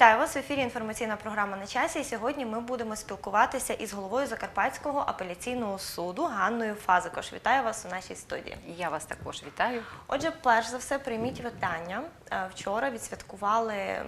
Вітаю вас в ефірі. Інформаційна програма на часі. І сьогодні ми будемо спілкуватися із головою Закарпатського апеляційного суду Ганною Фазикош. Вітаю вас у нашій студії. Я вас також вітаю. Отже, перш за все, прийміть вітання. Е, Вчора відсвяткували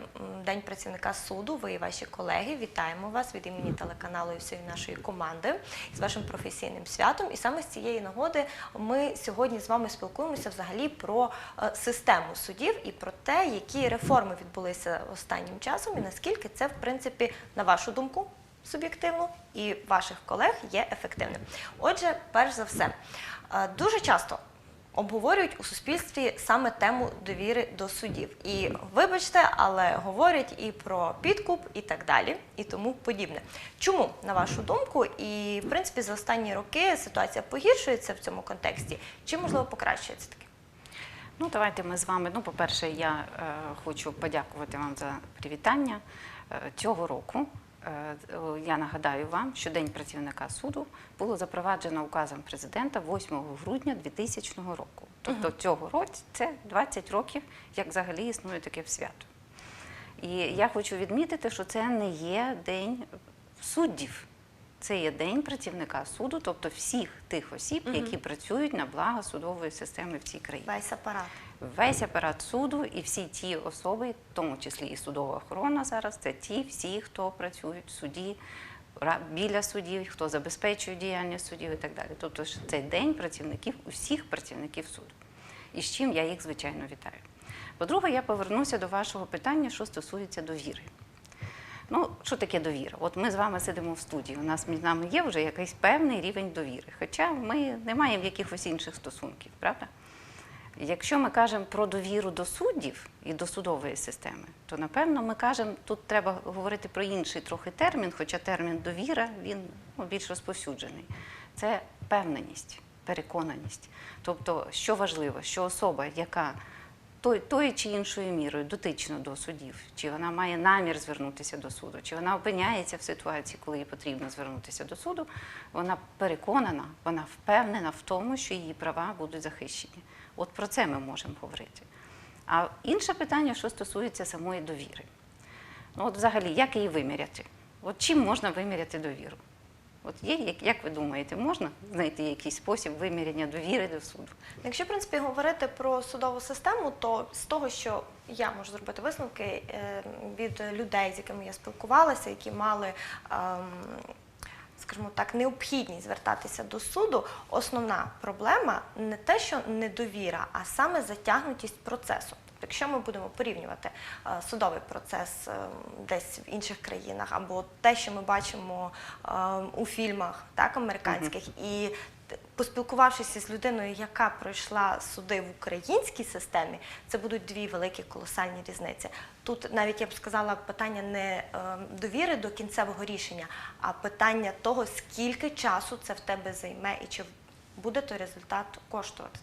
День працівника суду. Ви і ваші колеги. Вітаємо вас від імені телеканалу і всієї нашої команди з вашим професійним святом. І саме з цієї нагоди ми сьогодні з вами спілкуємося взагалі про е, систему судів і про те, які реформи відбулися останнім часом, і наскільки це, в принципі, на вашу думку, суб'єктивно і ваших колег є ефективним. Отже, перш за все, е, дуже часто обговорюють у суспільстві саме тему довіри до судів. І вибачте, але говорять і про підкуп, і так далі, і тому подібне. Чому, на вашу думку, і в принципі за останні роки ситуація погіршується в цьому контексті, чи можливо покращується таки? Ну, давайте ми з вами. Ну, по-перше, я е, хочу подякувати вам за привітання Е, цього року. Е, Я нагадаю вам, що День працівника суду було запроваджено указом президента 8 грудня 2000 року. Тобто цього року це 20 років, як взагалі існує таке свято. І я хочу відмітити, що це не є день суддів. Це є день працівника суду, тобто всіх тих осіб, які працюють на благо судової системи в цій країні. Весь апарат. Весь апарат суду і всі ті особи, в тому числі і судова охорона зараз, це ті всі, хто працюють в суді, біля судів, хто забезпечує діяльність судів і так далі. Тобто ж це день працівників, усіх працівників суду. І з чим я їх, звичайно, вітаю. По-друге, я повернуся до вашого питання, що стосується довіри. Ну, що таке довіра? От ми з вами сидимо в студії. У нас між нами є вже якийсь певний рівень довіри. Хоча ми не маємо якихось інших стосунків, правда? Якщо ми кажемо про довіру до суддів і до судової системи, то напевно ми кажемо, тут треба говорити про інший трохи термін, хоча термін довіра він ну, більш розповсюджений. Це певненість, переконаність. Тобто, що важливо, що особа, яка той, тою чи іншою мірою дотична до судів, чи вона має намір звернутися до суду, чи вона опиняється в ситуації, коли їй потрібно звернутися до суду, вона переконана, вона впевнена в тому, що її права будуть захищені. От про це ми можемо говорити. А інше питання, що стосується самої довіри. Ну, от взагалі, як її виміряти? От чим можна виміряти довіру? От є, як, ви думаєте, можна знайти якийсь спосіб виміряння довіри до суду? Якщо в принципі говорити про судову систему, то з того, що я можу зробити висновки е, від людей, з якими я спілкувалася, які мали. Скажімо так, необхідність звертатися до суду. Основна проблема не те, що недовіра, а саме затягнутість процесу. Тобто, якщо ми будемо порівнювати е, судовий процес е, десь в інших країнах, або те, що ми бачимо е, у фільмах так, американських, і поспілкувавшись з людиною, яка пройшла суди в українській системі, це будуть дві великі колосальні різниці. Тут навіть я б сказала питання не е, довіри до кінцевого рішення, а питання того, скільки часу це в тебе займе і чи буде той результат коштувати.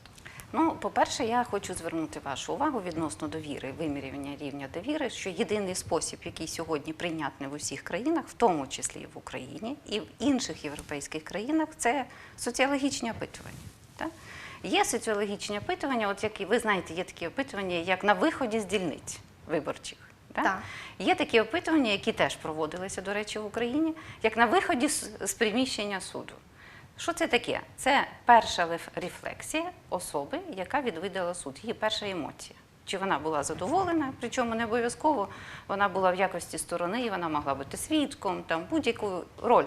Ну, по-перше, я хочу звернути вашу увагу відносно довіри, вимірювання рівня довіри, що єдиний спосіб, який сьогодні прийнятний в усіх країнах, в тому числі і в Україні і в інших європейських країнах, це соціологічні опитування. Так? Є соціологічні опитування, от які ви знаєте, є такі опитування, як на виході з дільниць виборчих. так? Так. Є такі опитування, які теж проводилися, до речі, в Україні, як на виході з, з приміщення суду. Що це таке? Це перша рефлексія особи, яка відвідала суд, її перша емоція. Чи вона була задоволена, причому не обов'язково вона була в якості сторони, і вона могла бути свідком, там будь-яку роль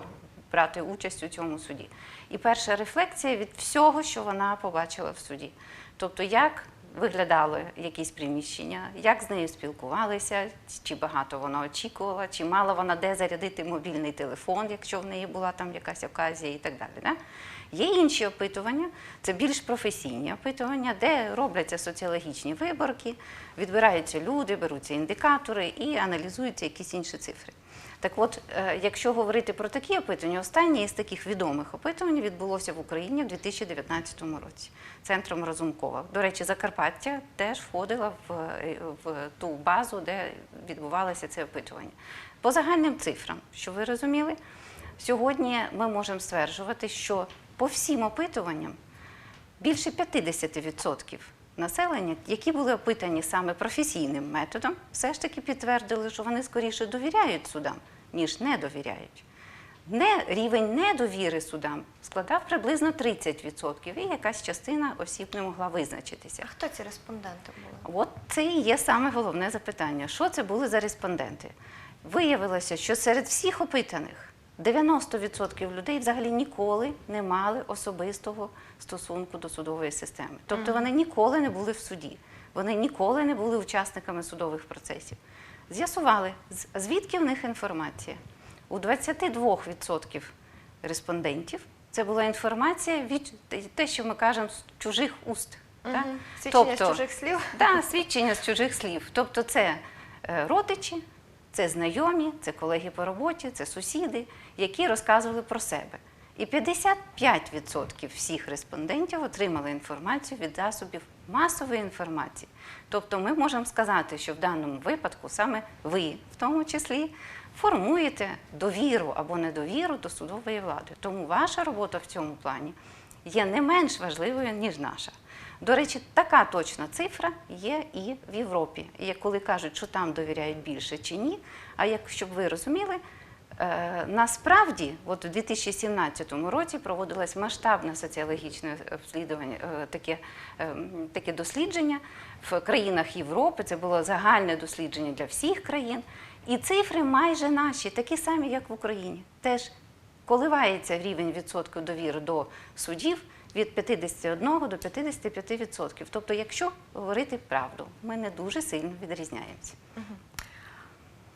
брати участь у цьому суді. І перша рефлексія від всього, що вона побачила в суді. Тобто, як виглядали якісь приміщення, як з нею спілкувалися, чи багато вона очікувала, чи мала вона де зарядити мобільний телефон, якщо в неї була там якась оказія і так далі. Да? Є інші опитування, це більш професійні опитування, де робляться соціологічні виборки, відбираються люди, беруться індикатори і аналізуються якісь інші цифри. Так от, е, якщо говорити про такі опитування, останнє із таких відомих опитувань відбулося в Україні в 2019 році центром Разумкова. До речі, Закарпаття теж входила в, е, в ту базу, де відбувалося це опитування. По загальним цифрам, що ви розуміли, сьогодні ми можемо стверджувати, що по всім опитуванням більше 50% населення, які були опитані саме професійним методом, все ж таки підтвердили, що вони скоріше довіряють судам, ніж не довіряють. Не, рівень недовіри судам складав приблизно 30%, і якась частина осіб не могла визначитися. А хто ці респонденти були? От це і є саме головне запитання. Що це були за респонденти? Виявилося, що серед всіх опитаних 90% людей взагалі ніколи не мали особистого стосунку до судової системи. Тобто вони ніколи не були в суді, вони ніколи не були учасниками судових процесів. З'ясували, звідки в них інформація. У 22% респондентів це була інформація від те, що ми кажемо з чужих уст. так? Мгм. Свідчення з чужих слів? Так, свідчення з чужих слів. Тобто це е, родичі, це знайомі, це колеги по роботі, це сусіди, які розказували про себе. І 55% всіх респондентів отримали інформацію від засобів масової інформації. Тобто ми можемо сказати, що в даному випадку саме ви, в тому числі, формуєте довіру або недовіру до судової влади. Тому ваша робота в цьому плані є не менш важливою, ніж наша. До речі, така точна цифра є і в Європі. І коли кажуть, що там довіряють більше чи ні. А як щоб ви розуміли, е, насправді, от у 2017 році проводилось масштабне соціологічне обслідування, е, таке, е, таке дослідження в країнах Європи. Це було загальне дослідження для всіх країн. І цифри майже наші, такі самі, як в Україні. Теж коливається рівень відсотків довіри до судів від 51 до 55 відсотків. Тобто, якщо говорити правду, ми не дуже сильно відрізняємося.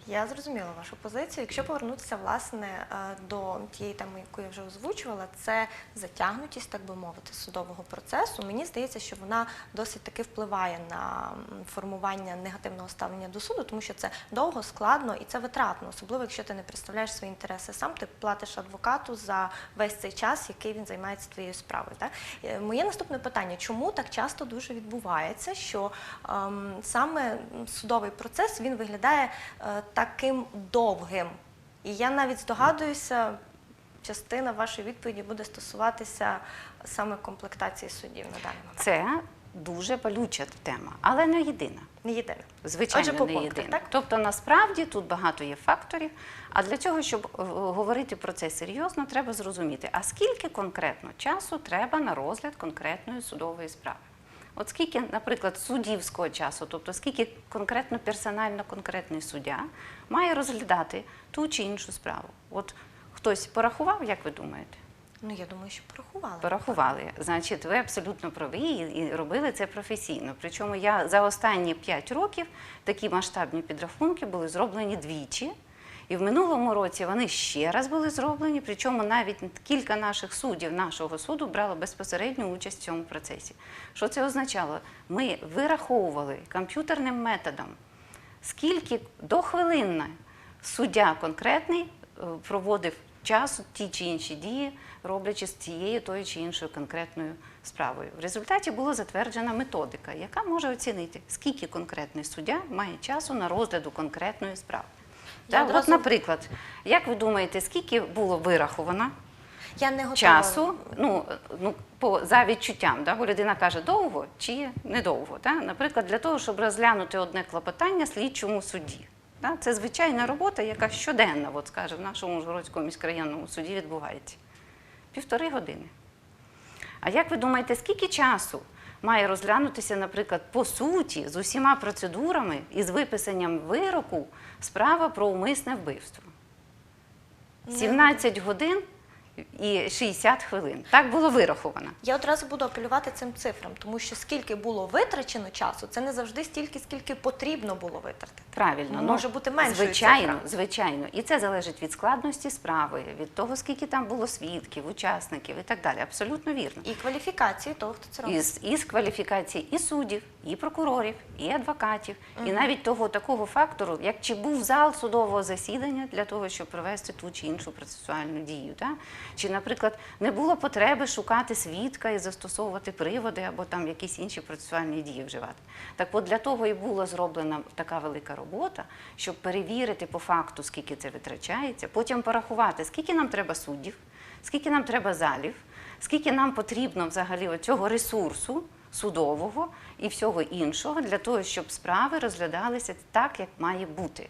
Я зрозуміла вашу позицію. Якщо повернутися власне е, до тієї теми, яку я вже озвучувала, це затягнутість, так би мовити, судового процесу. Мені здається, що вона досить таки впливає на формування негативного ставлення до суду, тому що це довго, складно і це витратно, особливо якщо ти не представляєш свої інтереси сам, ти платиш адвокату за весь цей час, який він займається твоєю справою. Так? Е, Моє наступне питання: чому так часто дуже відбувається, що ем, саме судовий процес він виглядає е, таким довгим? І я навіть здогадуюся, частина вашої відповіді буде стосуватися саме комплектації суддів на даний момент. Це дуже болюча тема, але не єдина. Не єдине. Звичайно, Отже, не пунктах, єдина. так? Тобто, насправді тут багато є факторів. А для цього, щоб е, говорити про це серйозно, треба зрозуміти, а скільки конкретно часу треба на розгляд конкретної судової справи. От скільки, наприклад, суддівського часу, тобто скільки конкретно персонально конкретний суддя має розглядати ту чи іншу справу. От хтось порахував, як ви думаєте? Ну я думаю, що порахували. Порахували. Значить, ви абсолютно праві і робили це професійно. Причому я за останні 5 років такі масштабні підрахунки були зроблені двічі. І в минулому році вони ще раз були зроблені, причому навіть кілька наших суддів нашого суду брало безпосередню участь в цьому процесі. Що це означало? Ми вираховували комп'ютерним методом, скільки дохвилинно суддя конкретний е, проводив часу ті чи інші дії, роблячи з цією тою чи іншою конкретною справою. В результаті була затверджена методика, яка може оцінити, скільки конкретний суддя має часу на розгляду конкретної справи. Я Так, одразу- От, наприклад, як ви думаєте, скільки було вираховано Я не готова. часу, ну, ну по за відчуттям, да? бо людина каже довго чи недовго. Да? Наприклад, для того, щоб розглянути одне клопотання слідчому судді. Да? Це звичайна робота, яка щоденно, от скаже, в нашому Ужгородському міськрайонному суді відбувається. Півтори години. А як ви думаєте, скільки часу має розглянутися, наприклад, по суті, з усіма процедурами і з виписанням вироку справа про умисне вбивство? 17 годин і 60 хвилин. Так було вираховано. Я одразу буду апелювати цим цифрам, тому що скільки було витрачено часу, це не завжди стільки, скільки потрібно було витратити. Правильно, Може бути меншою звичайно, цифра. звичайно. І це залежить від складності справи, від того, скільки там було свідків, учасників і так далі. Абсолютно вірно. І кваліфікації того, хто це робить. Із, із кваліфікації і суддів, і прокурорів, і адвокатів, і навіть того такого фактору, як чи був зал судового засідання для того, щоб провести ту чи іншу процесуальну дію. Чи, наприклад, не було потреби шукати свідка і застосовувати приводи або там якісь інші процесуальні дії вживати. Так от для того і була зроблена така велика робота, щоб перевірити по факту, скільки це витрачається, потім порахувати, скільки нам треба суддів, скільки нам треба залів, скільки нам потрібно взагалі цього ресурсу судового і всього іншого для того, щоб справи розглядалися так, як має бути.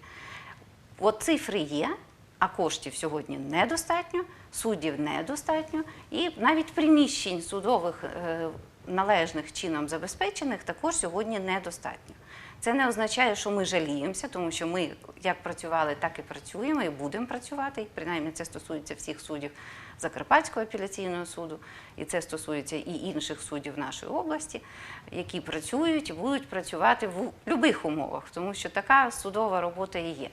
От цифри є, а коштів сьогодні недостатньо, суддів недостатньо, і навіть приміщень судових е, належних чином забезпечених також сьогодні недостатньо. Це не означає, що ми жаліємося, тому що ми як працювали, так і працюємо і будемо працювати. І принаймні це стосується всіх суддів Закарпатського апеляційного суду, і це стосується і інших суддів нашої області, які працюють і будуть працювати в будь-яких умовах, тому що така судова робота і є.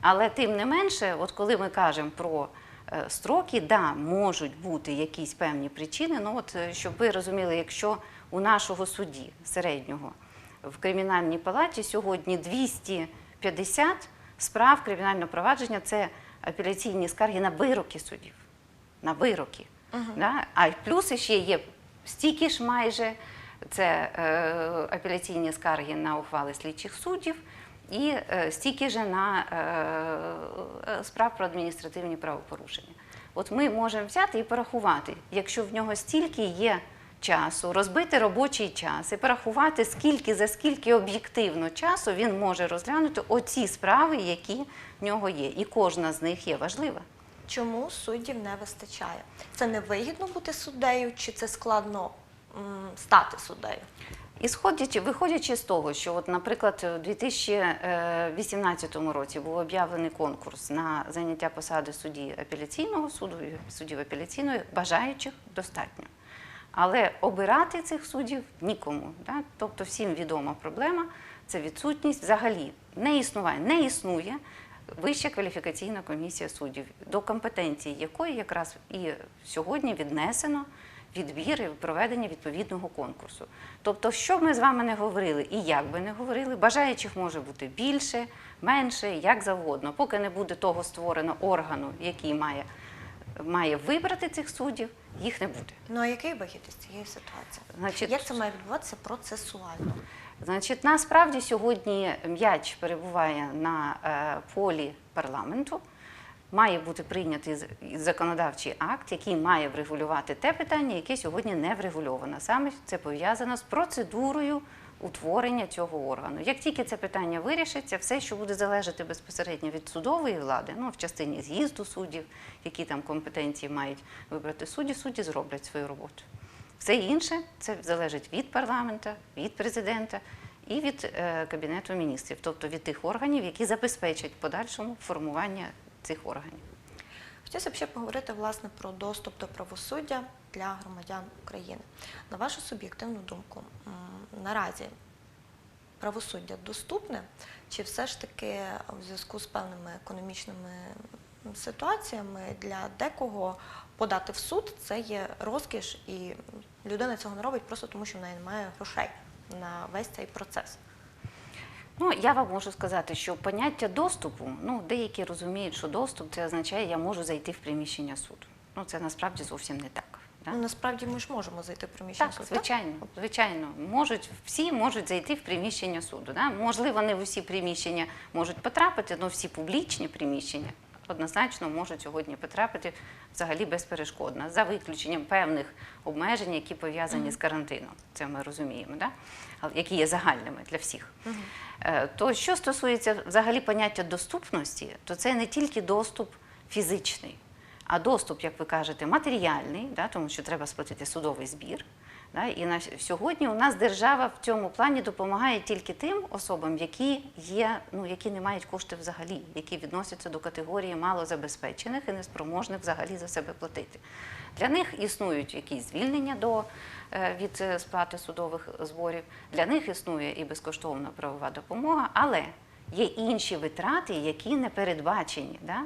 Але тим не менше, от коли ми кажемо про е, строки, да, можуть бути якісь певні причини. Ну от е, щоб ви розуміли, якщо у нашого судді середнього в кримінальній палаті сьогодні 250 справ кримінального провадження це апеляційні скарги на вироки суддів. На вироки. Да? А плюс ще є стільки ж майже це е, апеляційні скарги на ухвали слідчих суддів і е, стільки ж на е, справ про адміністративні правопорушення. От ми можемо взяти і порахувати, якщо в нього стільки є часу, розбити робочий час і порахувати, скільки за скільки об'єктивно часу він може розглянути оці справи, які в нього є. І кожна з них є важлива. Чому суддів не вистачає? Це невигідно бути суддею, чи це складно м, стати суддею? І сходячи, виходячи з того, що, от, наприклад, у 2018 році був об'явлений конкурс на заняття посади судді апеляційного суду суддів апеляційної, бажаючих достатньо. Але обирати цих суддів нікому. Да? Тобто всім відома проблема це відсутність взагалі не існує, не існує Вища кваліфікаційна комісія суддів, до компетенції якої якраз і сьогодні віднесено відбір і проведення відповідного конкурсу. Тобто, що б ми з вами не говорили і як би не говорили, бажаючих може бути більше, менше, як завгодно, поки не буде того створено органу, який має, має вибрати цих суддів, їх не буде. Ну а який вихід із цієї ситуації? Значить, Як це має відбуватися процесуально? Значить, насправді сьогодні м'яч перебуває на е, полі парламенту. Має бути прийнятий законодавчий акт, який має врегулювати те питання, яке сьогодні не врегульовано. Саме це пов'язано з процедурою утворення цього органу. Як тільки це питання вирішиться, все, що буде залежати безпосередньо від судової влади, ну в частині з'їзду суддів, які там компетенції мають вибрати судді, судді зроблять свою роботу. Все інше це залежить від парламента, від президента і від е, кабінету міністрів, тобто від тих органів, які забезпечать подальшому формування цих органів. Хотілося б ще поговорити власне про доступ до правосуддя для громадян України. На вашу суб'єктивну думку, наразі правосуддя доступне, чи все ж таки в зв'язку з певними економічними ситуаціями для декого подати в суд це є розкіш, і людина цього не робить просто тому, що в неї немає грошей на весь цей процес. Ну, я вам можу сказати, що поняття доступу, ну, деякі розуміють, що доступ це означає, я можу зайти в приміщення суду. Ну, це насправді зовсім не так. Да? Ну, насправді ми ж можемо зайти в приміщення Так, суду. звичайно, звичайно, можуть всі можуть зайти в приміщення суду. Да? Можливо, не в усі приміщення можуть потрапити, але всі публічні приміщення однозначно можуть сьогодні потрапити взагалі безперешкодно, за виключенням певних обмежень, які пов'язані з карантином. Це ми розуміємо, да? Які є загальними для всіх. Е, То що стосується взагалі поняття доступності, то це не тільки доступ фізичний, а доступ, як ви кажете, матеріальний, да, тому що треба сплатити судовий збір. Да, і на сьогодні у нас держава в цьому плані допомагає тільки тим особам, які є, ну які не мають коштів взагалі, які відносяться до категорії малозабезпечених і неспроможних взагалі за себе платити. Для них існують якісь звільнення до е, від е, сплати судових зборів. Для них існує і безкоштовна правова допомога, але є інші витрати, які не передбачені, да?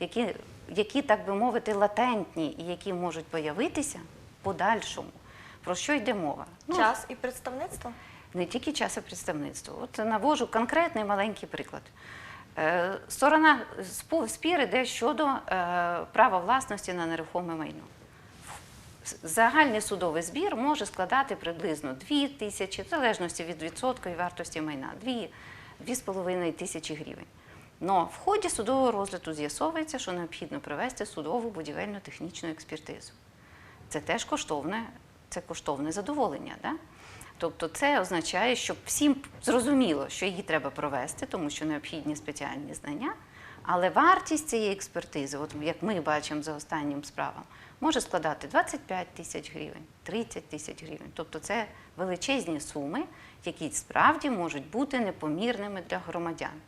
які, які, так би мовити, латентні і які можуть появитися подальшому. Про що йде мова? Ну, Час і представництво? не тільки час і представництво. От навожу конкретний маленький приклад. Е, Сторона спір іде щодо е, права власності на нерухоме майно. Загальний судовий збір може складати приблизно 2 тисячі, в залежності від відсоткової вартості майна, 2-2,5 тисячі гривень. Но в ході судового розгляду з'ясовується, що необхідно провести судову будівельну технічну експертизу. Це теж коштовне, це коштовне задоволення. Да? Тобто це означає, що всім зрозуміло, що її треба провести, тому що необхідні спеціальні знання. Але вартість цієї експертизи, от як ми бачимо за останнім справом, може складати 25 тисяч гривень, 30 тисяч гривень. Тобто це величезні суми, які справді можуть бути непомірними для громадян.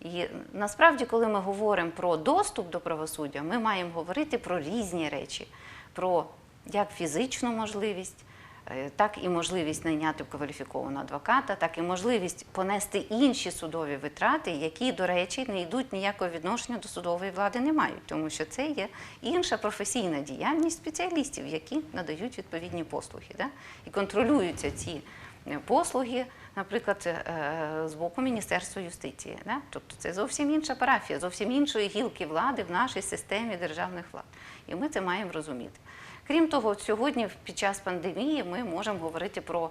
І насправді, коли ми говоримо про доступ до правосуддя, ми маємо говорити про різні речі: про як фізичну можливість, е, так і можливість найняти кваліфікованого адвоката, так і можливість понести інші судові витрати, які, до речі, не йдуть ніякого відношення до судової влади, не мають, тому що це є інша професійна діяльність спеціалістів, які надають відповідні послуги. Да? І контролюються ці е, послуги, наприклад, е, з боку Міністерства юстиції. Тобто це зовсім інша парафія, зовсім іншої гілки влади в нашій системі державних влад. І ми це маємо розуміти. Крім того, сьогодні під час пандемії ми можемо говорити про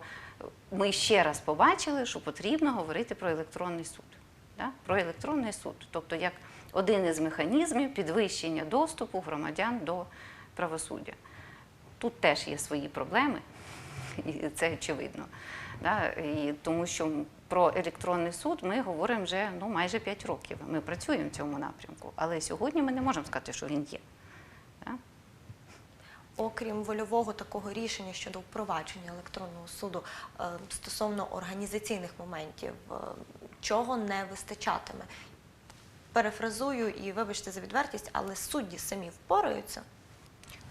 ми ще раз побачили, що потрібно говорити про електронний суд. Про електронний суд, тобто як один із механізмів підвищення доступу громадян до правосуддя. Тут теж є свої проблеми, і це очевидно. Да? І тому що про електронний суд ми говоримо вже ну, майже 5 років. Ми працюємо в цьому напрямку, але сьогодні ми не можемо сказати, що він є. Да? Окрім вольового такого рішення щодо впровадження електронного суду е, стосовно організаційних моментів, е, чого не вистачатиме? Перефразую і вибачте за відвертість, але судді самі впораються.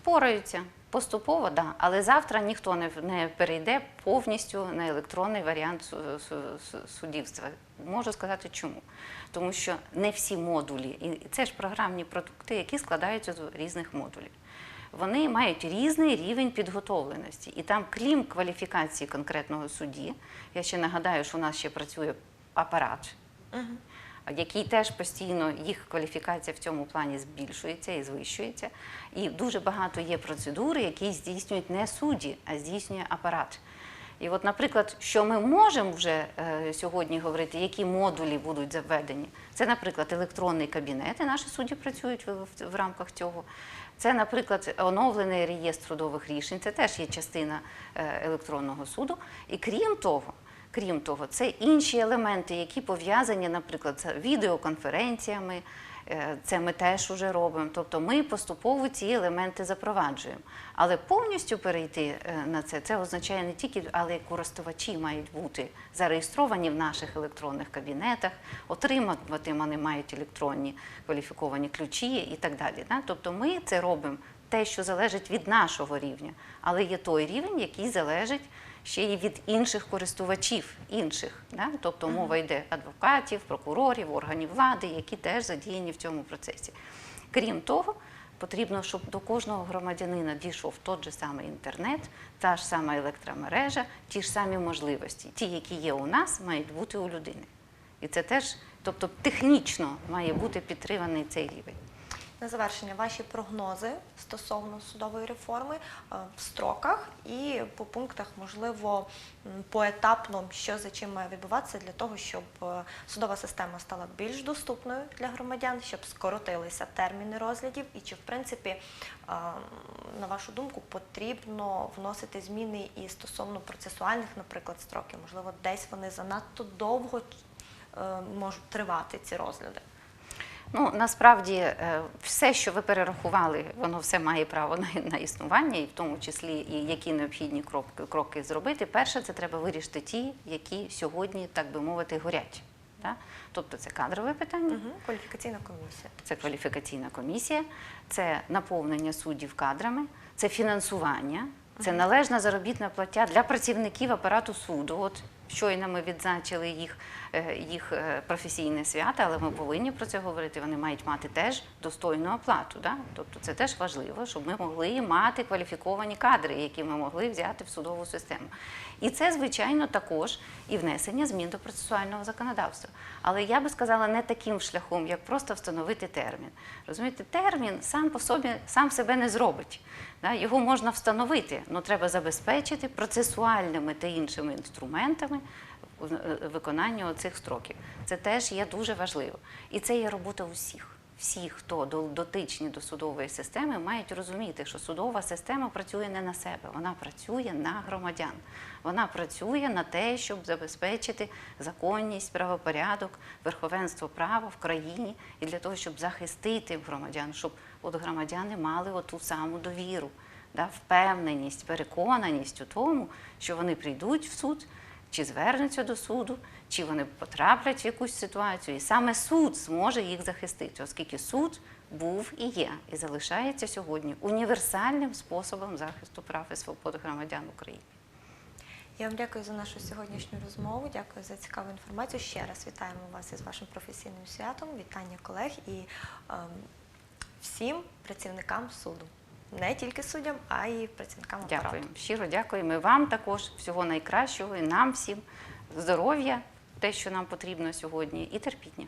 Пораються поступово, да. але завтра ніхто не, не перейде повністю на електронний варіант су- су- су- суддівства. Можу сказати чому. Тому що не всі модулі, і це ж програмні продукти, які складаються з різних модулів. Вони мають різний рівень підготовленості. І там, крім кваліфікації конкретного судді, я ще нагадаю, що у нас ще працює апарат який теж постійно їх кваліфікація в цьому плані збільшується і звищується. І дуже багато є процедур, які здійснюють не судді, а здійснює апарат. І от, наприклад, що ми можемо вже е, сьогодні говорити, які модулі будуть заведені, це, наприклад, електронний кабінет, і наші судді працюють в, в, в рамках цього. Це, наприклад, оновлений реєстр судових рішень, це теж є частина е, електронного суду. І крім того, Крім того, це інші елементи, які пов'язані, наприклад, з відеоконференціями. е, Це ми теж уже робимо. Тобто ми поступово ці елементи запроваджуємо. Але повністю перейти е, на це, це означає не тільки, але й користувачі мають бути зареєстровані в наших електронних кабінетах, отримати вони мають електронні кваліфіковані ключі і так далі. Тобто ми це робимо те, що залежить від нашого рівня, але є той рівень, який залежить ще й від інших користувачів, інших. Да? Тобто мова йде адвокатів, прокурорів, органів влади, які теж задіяні в цьому процесі. Крім того, потрібно, щоб до кожного громадянина дійшов той же самий інтернет, та ж сама електромережа, ті ж самі можливості. Ті, які є у нас, мають бути у людини. І це теж, тобто технічно має бути підтриманий цей рівень. На завершення ваші прогнози стосовно судової реформи е, в строках і по пунктах, можливо, поетапно, що за чим має відбуватися для того, щоб е, судова система стала більш доступною для громадян, щоб скоротилися терміни розглядів, і чи в принципі, е, на вашу думку, потрібно вносити зміни і стосовно процесуальних, наприклад, строків, можливо, десь вони занадто довго можуть тривати ці розгляди. Ну насправді е, все, що ви перерахували, воно все має право на, на існування, і в тому числі і які необхідні кроки, кроки зробити. Перше, це треба вирішити ті, які сьогодні, так би мовити, горять. Да? Тобто це кадрове питання, Угу. Кваліфікаційна комісія. це кваліфікаційна комісія, це наповнення суддів кадрами, це фінансування, це належна заробітна плаття для працівників апарату суду. От щойно ми відзначили їх, е, їх е, професійне свято, але ми повинні про це говорити. Вони мають мати теж достойну оплату. Да? Тобто це теж важливо, щоб ми могли мати кваліфіковані кадри, які ми могли взяти в судову систему. І це, звичайно, також і внесення змін до процесуального законодавства. Але я би сказала не таким шляхом, як просто встановити термін. Розумієте, термін сам по собі сам себе не зробить. Його можна встановити, але треба забезпечити процесуальними та іншими інструментами е, виконання цих строків. Це теж є дуже важливо. І це є робота усіх. Всі, хто до- дотичні до судової системи, мають розуміти, що судова система працює не на себе, вона працює на громадян. Вона працює на те, щоб забезпечити законність, правопорядок, верховенство права в країні і для того, щоб захистити громадян, щоб от громадяни мали оту саму довіру, да, впевненість, переконаність у тому, що вони прийдуть в суд чи звернуться до суду, чи вони потраплять в якусь ситуацію, і саме суд зможе їх захистити, оскільки суд був і є, і залишається сьогодні універсальним способом захисту прав і свобод громадян України. Я вам дякую за нашу сьогоднішню розмову. Дякую за цікаву інформацію. Ще раз вітаємо вас із вашим професійним святом. Вітання колег і ем, всім працівникам суду. Не тільки суддям, а й працівникам апарату. Дякую. Щиро дякуємо і вам також. Всього найкращого, і нам всім здоров'я, те, що нам потрібно сьогодні, і терпіння.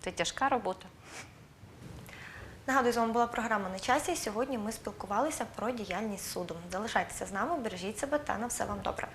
Це тяжка робота. Нагадую, з вами була програма на часі. Сьогодні ми спілкувалися про діяльність суду. Залишайтеся з нами, бережіть себе та на все вам добре.